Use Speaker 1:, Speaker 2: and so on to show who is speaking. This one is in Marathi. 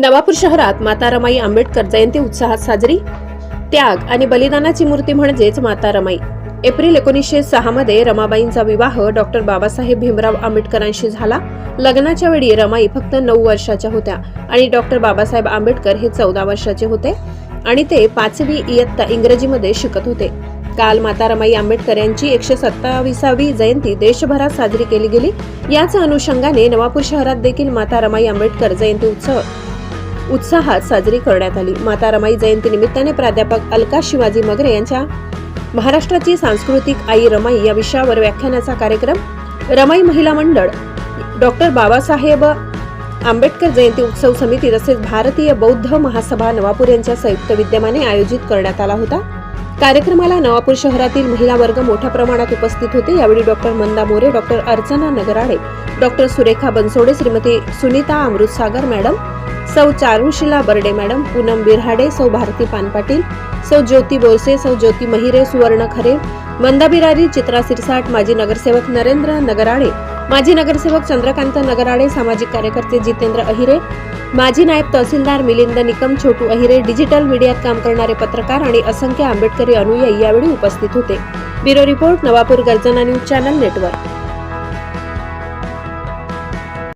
Speaker 1: नवापूर शहरात माता रमाई आंबेडकर जयंती उत्साहात साजरी. त्याग आणि बलिदानाची मूर्ती म्हणजेच माता रमाई. एप्रिल एकोणीसशे सहा मध्ये रमाबाईंचा विवाह डॉक्टर बाबासाहेब भीमराव आंबेडकरांशी झाला. लग्नाच्या वेळी रमाई फक्त नऊ वर्षाच्या होत्या आणि डॉक्टर बाबासाहेब आंबेडकर हे चौदा वर्षाचे होते आणि ते पाचवी इयत्ता इंग्रजीमध्ये शिकत होते. काल माता रमाई आंबेडकर यांची एकशे सत्तावीसावी जयंती देशभरात साजरी केली गेली. याच अनुषंगाने नवापूर शहरात देखील माता रमाई आंबेडकर जयंती उत्सव उत्साहात साजरी करण्यात आली. माता रमाई जयंती निमित्ताने प्राध्यापक अलका शिवाजी मगरे यांच्या महाराष्ट्राची सांस्कृतिक आई रमाई या विषयावर व्याख्यानाचा कार्यक्रम रमाई महिला मंडळ डॉक्टर बाबासाहेब आंबेडकर जयंती उत्सव समिती तसेच भारतीय बौद्ध महासभा नवापूर यांच्या संयुक्त विद्यमाने आयोजित करण्यात आला होता. कार्यक्रमाला नवापूर शहरातील महिला वर्ग मोठ्या प्रमाणात उपस्थित होते. यावेळी doctor Manda More doctor Archana Nagrale doctor Surekha Bansode Shrimati Sunita Amrutsagar madam Sau Charushila Barde madam Poonam Birhade Sau Bharati Panpatil सौ ज्योती बोरसे सौ ज्योती महिरे सुवर्ण खरे मंदा बिरारी चित्रा सिरसाट माजी नगरसेवक नरेंद्र नगराळे माजी नगरसेवक चंद्रकांत नगराळे सामाजिक कार्यकर्ते जितेंद्र अहिरे माजी नायब तहसीलदार मिलिंद निकम छोटू अहिरे डिजिटल मीडियात काम करणारे पत्रकार आणि असंख्य आंबेडकरी अनुयायी यावेळी उपस्थित होते. ब्युरो रिपोर्ट नवापूर गर्जना न्यूज चॅनल नेटवर्क.